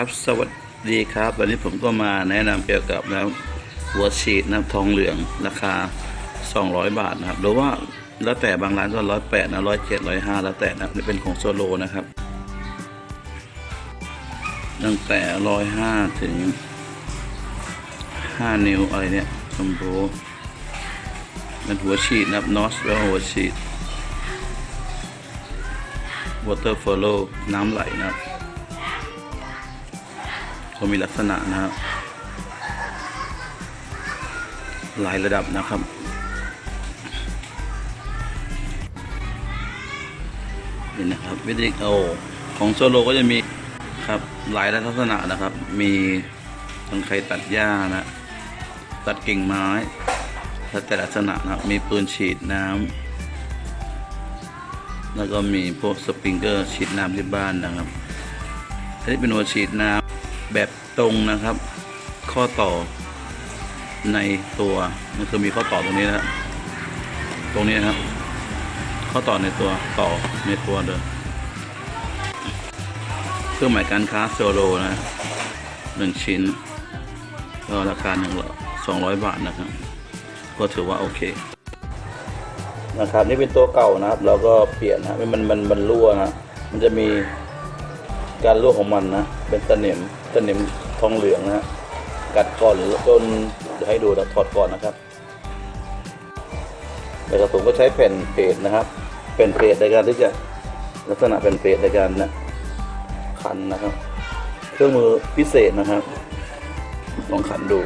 ครับสวัสดีครับ วันนี้ผมก็มาแนะนำเกี่ยวกับนะหัวฉีดนะทองเหลืองราคา 200 บาทนะครับหรือว่าแล้วแต่บางร้านก็ร้อยแปดนะร้อยเจ็ดร้อยห้าแล้วแต่นะนี่เป็นของโซโลนะครับ ตั้งแต่ร้อยห้าถึงห้านิ้วอะไรเนี่ยสมบูมันหัวฉีดนะครับนอสแล้วหัวฉีด water follow น้ำไหลนะครับ เขามีลักษณะนะครับ หลายระดับนะครับ นี่นะครับวิธีเอของโซโลก็จะมีครับหลายลักษณะนะครับ มีทั้งใครตัดหญ้านะ ตัดกิ่งไม้แล้วแต่ลักษณะนะครับ มีปืนฉีดน้ำแล้วก็มีพวกสปริงเกอร์ฉีดน้ำที่บ้านนะครับอันนี้เป็นหัวฉีดน้ำ แบบตรงนะครับ ข้อต่อในตัวมันคือมีข้อต่อตรงนี้นะครับตรงนี้นะครับ ข้อต่อในตัวต่อในตัวเดิมเครื่องหมายการค้าโซโลนะหนึ่งชิ้นก็ราคาหนึ่งสองร้อยบาทนะครับ ก็ถือว่าโอเค นะครับ นี่เป็นตัวเก่านะครับ เราก็เปลี่ยนนะมันมันมันรั่วนะมันจะมี การรั่วของมันนะ เป็นตะเหน็มตะเหน็มทองเหลืองนะฮะกัดก่อนจนจะให้ดูนะถอดก่อนนะครับแต่กระสุนก็ใช้แผ่นเพจนะครับเป็นเพจในการที่จะลักษณะเป็นเพจในการนะขันนะครับ เครื่องมือพิเศษนะครับลองขันดู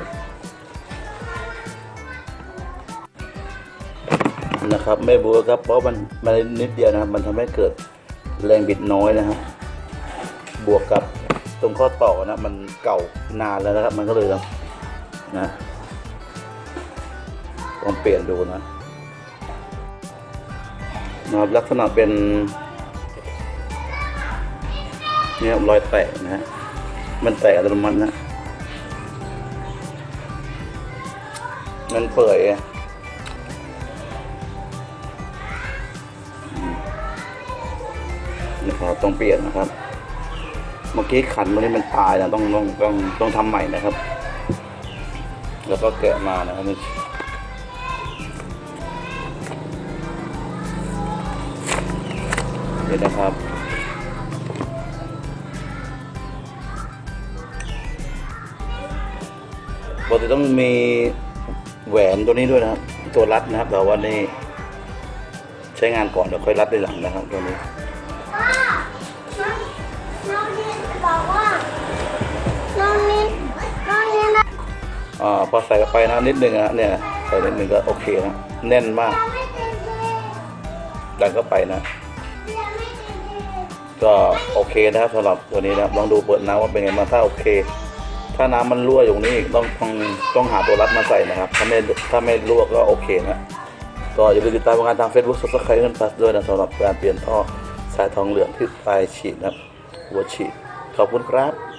นะครับไม่บัวครับเพราะมันมันนิดเดียวนะครับ มันทำให้เกิดแรงบิดน้อยนะฮะ บวกกับตรงข้อต่อนะมันเก่านานแล้วนะครับ มันก็เลยนะนะลองเปลี่ยนดูนะนะลักษณะเป็นเนี่ยรอยแตกนะฮะมันแตกอัตโนมัตินะมันเปื่อยนะครับต้องเปลี่ยนนะครับ มื่อกี้ขันมันนี้มันตายนะต้องต้องต้องต้องทำใหม่นะครับ แล้วก็แกะมานะครับนี่เดี๋ยวนะครับปกติต้องมีแหวนตัวนี้ด้วยนะครับ ตัวรัดนะครับแต่ว่านี่ใช้งานก่อนเดี๋ยวค่อยรัดในหลังนะครับตัวนี้ บอกว่าน้องนินน้องนินนะอ่าพอใส่ไปนะนิดนึงนะเนี่ยใส่นิดนึงก็โอเคนะแน่นมากยังไม่ติดดีดันเข้าไปนะ ยังไม่ติดดีก็โอเคนะครับสำหรับตัวนี้นะครับลองดูเปิดน้ำว่าเป็นไงบ้างถ้าโอเค ถ้าน้ำมันรั่วอยู่นี่ต้องต้องต้องหาตัวรัดมาใส่นะครับถ้าไม่ถ้าไม่รั่วก็โอเคนะก็อย่าลืมติดตามงานทาง Facebook Subscribe กันพัสด้วยนะสำหรับการเปลี่ยนท่อสายทองเหลืองที่ปลายฉีดนะครับหัวฉีด ขอบคุณครับ